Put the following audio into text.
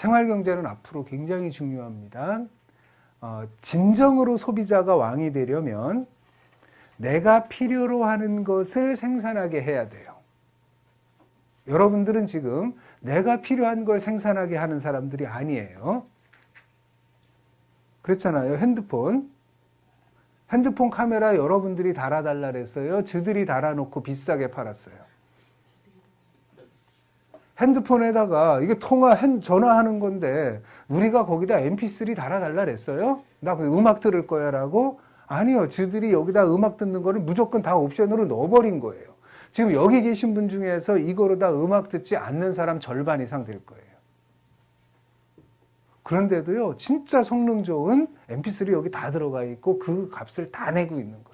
생활 경제는 앞으로 굉장히 중요합니다. 어, 진정으로 소비자가 왕이 되려면 내가 필요로 하는 것을 생산하게 해야 돼요. 여러분들은 지금 내가 필요한 걸 생산하게 하는 사람들이 아니에요. 그렇잖아요. 핸드폰. 핸드폰 카메라 여러분들이 달아달라 그랬어요. 저들이 달아놓고 비싸게 팔았어요. 핸드폰에다가 이게 통화, 핸- 전화하는 건데 우리가 거기다 mp3 달아달라 그랬어요? 나그 음악 들을 거야 라고? 아니요. 저들이 여기다 음악 듣는 거를 무조건 다 옵션으로 넣어버린 거예요. 지금 여기 계신 분 중에서 이거로 다 음악 듣지 않는 사람 절반 이상 될 거예요. 그런데도요, 진짜 성능 좋은 mp3 여기 다 들어가 있고 그 값을 다 내고 있는 거예요.